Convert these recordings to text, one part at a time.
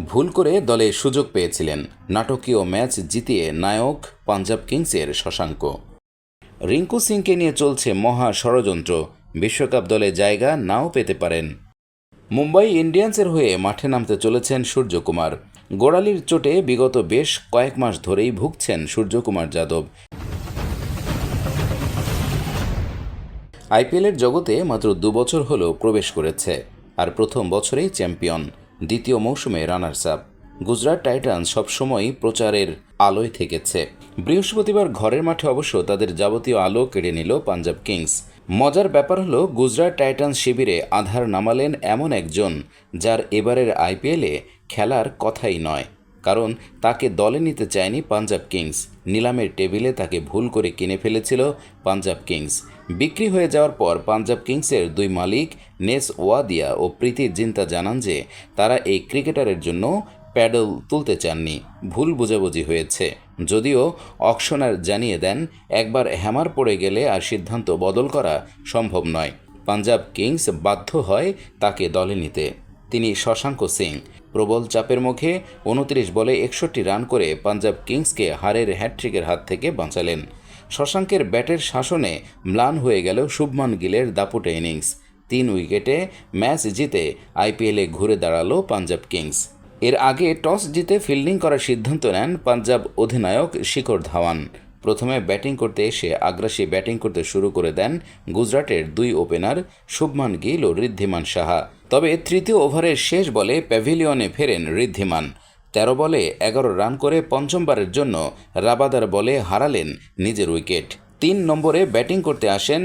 ভুল করে দলে সুযোগ পেয়েছিলেন। নাটকীয় ম্যাচ জিতিয়ে নায়ক পাঞ্জাব কিংসের শশাঙ্ক। রিঙ্কু সিংকে নিয়ে চলছে মহা ষড়যন্ত্র। বিশ্বকাপ দলে জায়গা নাও পেতে পারেন। মুম্বাই ইন্ডিয়ান্সের হয়ে মাঠে নামতে চলেছেন সূর্যকুমার। গোড়ালির চোটে বিগত বেশ কয়েক মাস ধরেই ভুগছেন সূর্যকুমার যাদব। আইপিএলের জগতে মাত্র দু বছর হলো প্রবেশ করেছে, আর প্রথম বছরেই চ্যাম্পিয়ন। দ্বিতীয় মৌসুমে রানার্স আপ। গুজরাট টাইটান সবসময়ই প্রচারের আলোয় থেকেছে। বৃহস্পতিবার ঘরের মাঠে অবশ্য তাদের যাবতীয় আলো কেড়ে নিল পাঞ্জাব কিংস। মজার ব্যাপার হলো, গুজরাট টাইটান শিবিরে আধার নামালেন এমন একজন, যার এবারের আইপিএলে খেলার কথাই নয়। কারণ তাকে দলে নিতে চায়নি পাঞ্জাব কিংস। নিলামের টেবিলে তাকে ভুল করে কিনে ফেলেছিল পাঞ্জাব কিংস। বিক্রি হয়ে যাওয়ার পর পাঞ্জাব কিংসের দুই মালিক নেস ওয়াদিয়া ও প্রীতি জিন্তা জানান যে তারা এই ক্রিকেটারের জন্য প্যাডল তুলতে চাননি। ভুল বোঝাবুঝি হয়েছে। যদিও অকশনার জানিয়ে দেন, একবার হ্যামার পড়ে গেলে আর সিদ্ধান্ত বদল করা সম্ভব নয়। পাঞ্জাব কিংস বাধ্য হয় তাকে দলে নিতে। তিনি শশাঙ্ক সিং। প্রবল চাপের মুখে উনত্রিশ বলে একষট্টি রান করে পাঞ্জাব কিংসকে হারের হ্যাট্রিকের হাত থেকে বাঁচালেন। শশাঙ্কের ব্যাটের শাসনে ম্লান হয়ে গেল শুভমান গিলের দাপুটে ইনিংস। তিন উইকেটে ম্যাচ জিতে আইপিএলে ঘুরে দাঁড়াল পাঞ্জাব কিংস। এর আগে টস জিতে ফিল্ডিং করার সিদ্ধান্ত নেন পাঞ্জাব অধিনায়ক শিখর ধাওয়ান। প্রথমে ব্যাটিং করতে এসে আগ্রাসী ব্যাটিং করতে শুরু করে দেন গুজরাটের দুই ওপেনার শুভমান গিল ও ঋদ্ধিমান সাহা। তবে তৃতীয় ওভারের শেষ বলে প্যাভিলিয়নে ফেরেন ঋদ্ধিমান। তেরো বলে এগারো রান করে পঞ্চমবারের জন্য রাবাদার বলে হারালেন নিজের উইকেট। তিন নম্বরে ব্যাটিং করতে আসেন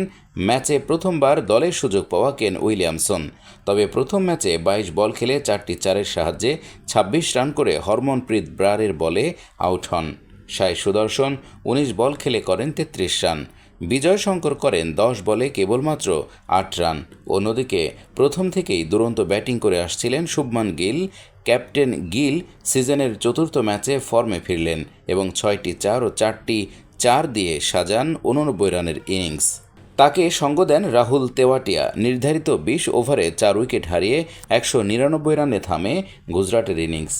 ম্যাচে প্রথমবার দলের সুযোগ পাওয়া কেন উইলিয়ামসন। তবে প্রথম ম্যাচে বাইশ বল খেলে চারটি চারের সাহায্যে ২৬ রান করে হরমনপ্রীত ব্রারের বলে আউট হন। সাই সুদর্শন উনিশ বল খেলে করেন তেত্রিশ রান। বিজয় শঙ্কর করেন দশ বলে কেবলমাত্র আট রান। অন্যদিকে প্রথম থেকেই দুরন্ত ব্যাটিং করে আসছিলেন শুভমান গিল। ক্যাপ্টেন গিল সিজনের চতুর্থ ম্যাচে ফর্মে ফিরলেন এবং ছয়টি চার ও চারটি চার দিয়ে সাজান উননব্বই রানের ইনিংস। তাকে সঙ্গ দেন রাহুল তেওয়াটিয়া। নির্ধারিত বিশ ওভারে চার উইকেট হারিয়ে একশো নিরানব্বই রানে থামে গুজরাটের ইনিংস।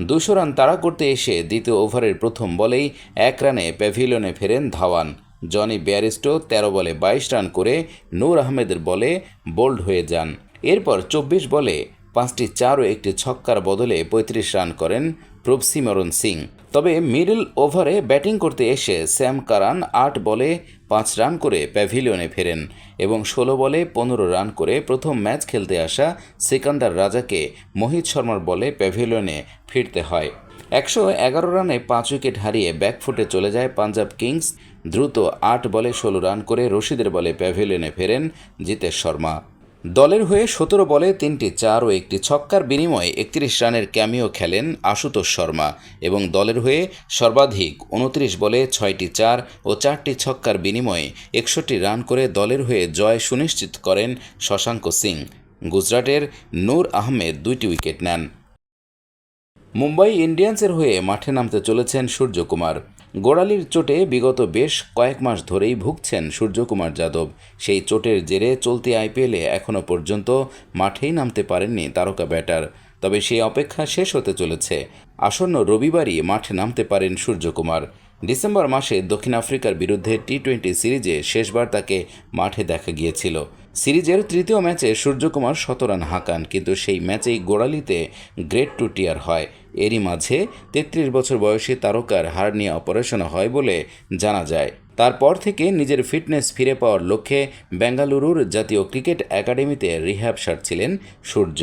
দুশো রান তাড়া করতে এসে দ্বিতীয় ওভারের প্রথম বলেই এক রানে প্যাভিলিয়নে ফেরেন ধাওয়ান। জনি ব্যারিস্টো তেরো বলে বাইশ রান করে নূর আহমেদের বলে বোল্ড হয়ে যান। এরপর চব্বিশ বলে পাঁচটি চার ও একটি ছক্কার বদলে পঁয়ত্রিশ রান করেন প্রভসিমরণ সিং। তবে মিডল ওভারে ব্যাটিং করতে এসে স্যাম কারান আট বলে পাঁচ রান করে প্যাভিলিয়নে ফেরেন এবং ষোলো বলে পনেরো রান করে প্রথম ম্যাচ খেলতে আসা সিকান্দার রাজাকে মোহিত শর্মার বলে প্যাভিলিয়নে ফিরতে হয়। একশো এগারো রানে পাঁচ উইকেট হারিয়ে ব্যাকফুটে চলে যায় পাঞ্জাব কিংস। দ্রুত আট বলে ষোলো রান করে রশিদের বলে প্যাভিলিয়নে ফেরেন জিতেশ শর্মা। দলের হয়ে সতেরো বলে তিনটি চার ও একটি ছক্কার বিনিময়ে একত্রিশ রানের ক্যামিও খেলেন আশুতোষ শর্মা এবং দলের হয়ে সর্বাধিক উনত্রিশ বলে ছয়টি চার ও চারটি ছক্কার বিনিময়ে একষট্টি রান করে দলের হয়ে জয় সুনিশ্চিত করেন শশাঙ্ক সিং। গুজরাটের নূর আহমেদ দুইটি উইকেট নেন। মুম্বাই ইন্ডিয়ান্সের হয়ে মাঠে নামতে চলেছেন সূর্যকুমার। গোড়ালির চোটে বিগত বেশ কয়েক মাস ধরেই ভুগছেন সূর্যকুমার যাদব। সেই চোটের জেরে চলতি আইপিএলে এখনও পর্যন্ত মাঠেই নামতে পারেননি তারকা ব্যাটার। তবে সেই অপেক্ষা শেষ হতে চলেছে। আসন্ন রবিবারই মাঠে নামতে পারেন সূর্যকুমার। ডিসেম্বর মাসে দক্ষিণ আফ্রিকার বিরুদ্ধে টি টোয়েন্টি সিরিজে শেষবার তাকে মাঠে দেখা গিয়েছিল। সিরিজের তৃতীয় ম্যাচে সূর্যকুমার শতরান হাঁকান, কিন্তু সেই ম্যাচেই গোড়ালিতে গ্রেট টু টিয়ার হয়। এরই মাঝে তেত্রিশ বছর বয়সী তারকার হার্নিয়া অপারেশন হয় বলে জানা যায়। তারপর থেকে নিজের ফিটনেস ফিরে পাওয়ার লক্ষ্যে বেঙ্গালুরুর জাতীয় ক্রিকেট একাডেমিতে রিহ্যাব সারছিলেন সূর্য।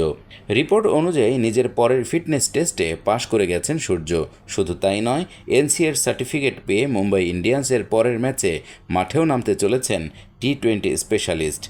রিপোর্ট অনুযায়ী নিজের পরের ফিটনেস টেস্টে পাশ করে গেছেন সূর্য। শুধু তাই নয়, এনসিএর সার্টিফিকেট পেয়ে মুম্বাই ইন্ডিয়ান্সের পরের ম্যাচে মাঠেও নামতে চলেছেন টি টোয়েন্টি স্পেশালিস্ট।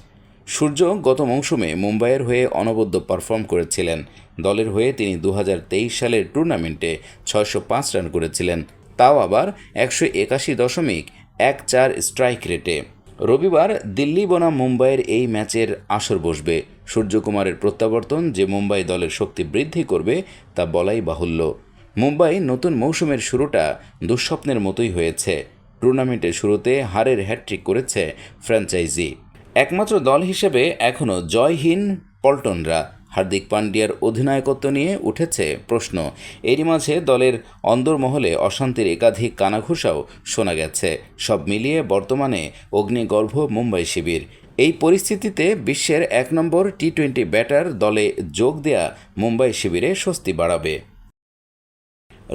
সূর্য গত মৌসুমে মুম্বাইয়ের হয়ে অনবদ্য পারফর্ম করেছিলেন। দলের হয়ে তিনি দু হাজার তেইশ সালের টুর্নামেন্টে ছয়শো পাঁচ রান করেছিলেন। তাও আবার একশো একাশি দশমিক এক চার স্ট্রাইক রেটে। রবিবার দিল্লি বনাম মুম্বাইয়ের এই ম্যাচের আসর বসবে। সূর্যকুমারের প্রত্যাবর্তন যে মুম্বাই দলের শক্তি বৃদ্ধি করবে, তা বলাই বাহুল্য। মুম্বাই নতুন মৌসুমের শুরুটা দুঃস্বপ্নের মতোই হয়েছে। টুর্নামেন্টের শুরুতে হারের হ্যাট্রিক করেছে ফ্র্যাঞ্চাইজি। একমাত্র দল হিসেবে এখনও জয়হীন পল্টনরা। হার্দিক পান্ডিয়ার অধিনায়কত্ব নিয়ে উঠেছে প্রশ্ন। এরই মাঝে দলের অন্দরমহলে অশান্তির একাধিক কানাঘুষাও শোনা গেছে। সব মিলিয়ে বর্তমানে অগ্নিগর্ভ মুম্বাই শিবির। এই পরিস্থিতিতে বিশ্বের এক নম্বর টি টোয়েন্টি ব্যাটার দলে যোগ দেয়া মুম্বাই শিবিরে স্বস্তি বাড়াবে।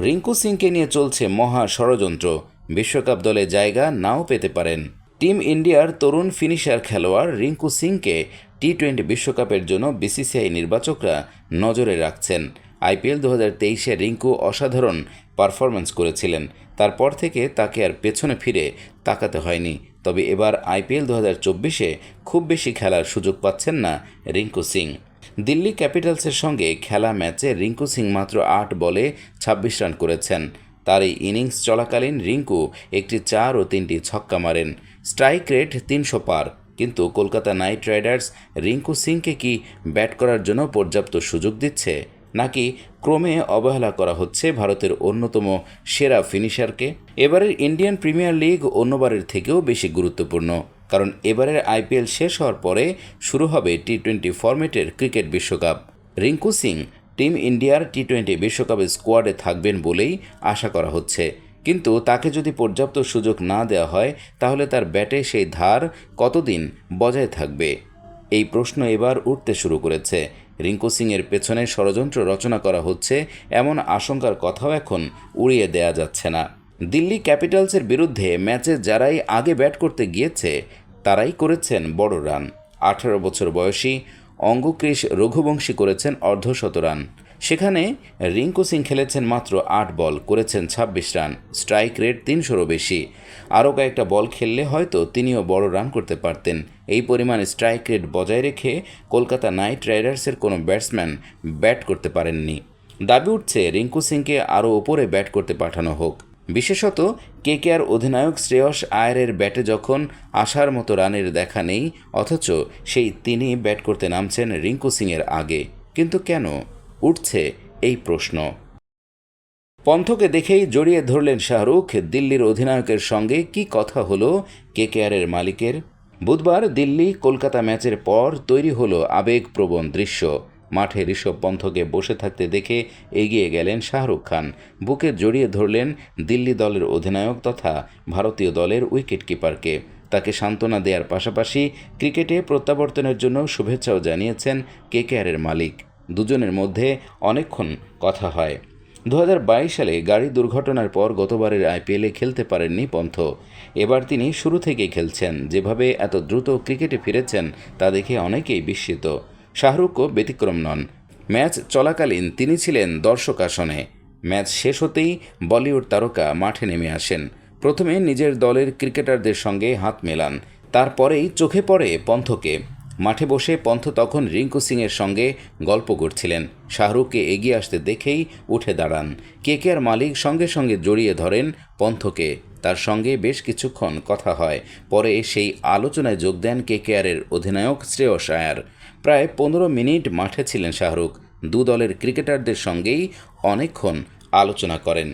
রিঙ্কু সিংকে নিয়ে চলছে মহা ষড়যন্ত্র। বিশ্বকাপ দলে জায়গা নাও পেতে পারেন। টিম ইন্ডিয়ার তরুণ ফিনিশার খেলোয়াড় রিঙ্কু সিংকে টি টোয়েন্টি বিশ্বকাপের জন্য বিসিসিআই নির্বাচকরা নজরে রাখছেন। আইপিএল দু হাজার তেইশে রিঙ্কু অসাধারণ পারফরম্যান্স করেছিলেন। তারপর থেকে তাকে আর পেছনে ফিরে তাকাতে হয়নি। তবে এবার আইপিএল দু হাজার চব্বিশে খুব বেশি খেলার সুযোগ পাচ্ছেন না রিঙ্কু সিং। দিল্লি ক্যাপিটালসের সঙ্গে খেলা ম্যাচে রিঙ্কু সিং মাত্র আট বলে ছাব্বিশ রান করেছেন। তার এই ইনিংস চলাকালীন রিঙ্কু একটি চার ও তিনটি ছক্কা মারেন। স্ট্রাইক রেট তিনশো পার। কিন্তু কলকাতা নাইট রাইডার্স রিঙ্কু সিংকে কি ব্যাট করার জন্য পর্যাপ্ত সুযোগ দিচ্ছে? নাকি ক্রমে অবহেলা করা হচ্ছে ভারতের অন্যতম সেরা ফিনিশারকে? এবারের ইন্ডিয়ান প্রিমিয়ার লিগ অন্যবারের থেকেও বেশি গুরুত্বপূর্ণ, কারণ এবারের আইপিএল শেষ হওয়ার পরে শুরু হবে টি টোয়েন্টি ফরম্যাটের ক্রিকেট বিশ্বকাপ। রিঙ্কু সিং টিম ইন্ডিয়ার টি টোয়েন্টি বিশ্বকাপের স্কোয়াডে থাকবেন বলেই আশা করা হচ্ছে। কিন্তু তাকে যদি পর্যাপ্ত সুযোগ না দেওয়া হয়, তাহলে তার ব্যাটে সেই ধার কতদিন বজায় থাকবে? এই প্রশ্ন এবার উঠতে শুরু করেছে। রিঙ্কু সিংয়ের পেছনে ষড়যন্ত্র রচনা করা হচ্ছে, এমন আশঙ্কার কথাও এখন উড়িয়ে দেয়া যাচ্ছে না। দিল্লি ক্যাপিটালসের বিরুদ্ধে ম্যাচে যারাই আগে ব্যাট করতে গিয়েছে, তারাই করেছেন বড় রান। আঠারো বছর বয়সী অঙ্গক্রিস রঘুবংশী করেছেন অর্ধশত রান সেখানে রিঙ্কু সিং খেলেছেন মাত্র আট বল, করেছেন ছাব্বিশ রান, স্ট্রাইক রেট তিনশোরও বেশি। আরও কয়েকটা বল খেললে হয়তো তিনিও বড় রান করতে পারতেন। এই পরিমাণ স্ট্রাইক রেট বজায় রেখে কলকাতা নাইট রাইডার্সের কোনো ব্যাটসম্যান ব্যাট করতে পারেননি। দাবি উঠছে রিঙ্কু সিংকে আরও ওপরে ব্যাট করতে পাঠানো হোক। বিশেষত কেকেআর অধিনায়ক শ্রেয়স আয়ারের ব্যাটে যখন আসার মতো রানের দেখা নেই, অথচ সেই তিনি ব্যাট করতে নামছেন রিঙ্কু সিংয়ের আগে। কিন্তু কেন? উঠছে এই প্রশ্ন। পন্থকে দেখেই জড়িয়ে ধরলেন শাহরুখ, দিল্লির অধিনায়কের সঙ্গে কি কথা হলো কেকেআরের মালিকের? বুধবার দিল্লি কলকাতা ম্যাচের পর তৈরি হলো আবেগপ্রবণ দৃশ্য। মাঠে ঋষভ পন্থকে বসে থাকতে দেখে এগিয়ে গেলেন শাহরুখ খান। বুকে জড়িয়ে ধরলেন দিল্লি দলের অধিনায়ক তথা ভারতীয় দলের উইকেট কিপারকে তাকে সান্ত্বনা দেওয়ার পাশাপাশি ক্রিকেটে প্রত্যাবর্তনের জন্য শুভেচ্ছাও জানিয়েছেন কেকেআরের মালিক। দুজনের মধ্যে অনেকক্ষণ কথা হয়। দু হাজার বাইশ সালে গাড়ি দুর্ঘটনার পর গতবারের আইপিএলে খেলতে পারেননি পন্থ। এবার তিনি শুরু থেকেই খেলছেন। যেভাবে এত দ্রুত ক্রিকেটে ফিরেছেন, তা দেখে অনেকেই বিস্মিত। শাহরুখও ব্যতিক্রম নন। ম্যাচ চলাকালীন তিনি ছিলেন দর্শক আসনে। ম্যাচ শেষ হতেই বলিউড তারকা মাঠে নেমে আসেন। প্রথমে নিজের দলের ক্রিকেটারদের সঙ্গে হাত মেলান। তারপরেই চোখে পড়ে পন্থকে। মাঠে বসে পন্থ তখন রিঙ্কু সিংয়ের সঙ্গে গল্প করছিলেন। শাহরুখকে এগিয়ে আসতে দেখেই উঠে দাঁড়ান। কেকেআর মালিক সঙ্গে সঙ্গে জড়িয়ে ধরেন পন্থকে। তার সঙ্গে বেশ কিছুক্ষণ কথা হয়। পরে সেই আলোচনায় যোগ দেন কেকেআরের অধিনায়ক শ্রেয়স আয়ার। প্রায় পনেরো মিনিট মাঠে ছিলেন শাহরুখ। দু দলের ক্রিকেটারদের সঙ্গেই অনেকক্ষণ আলোচনা করেন।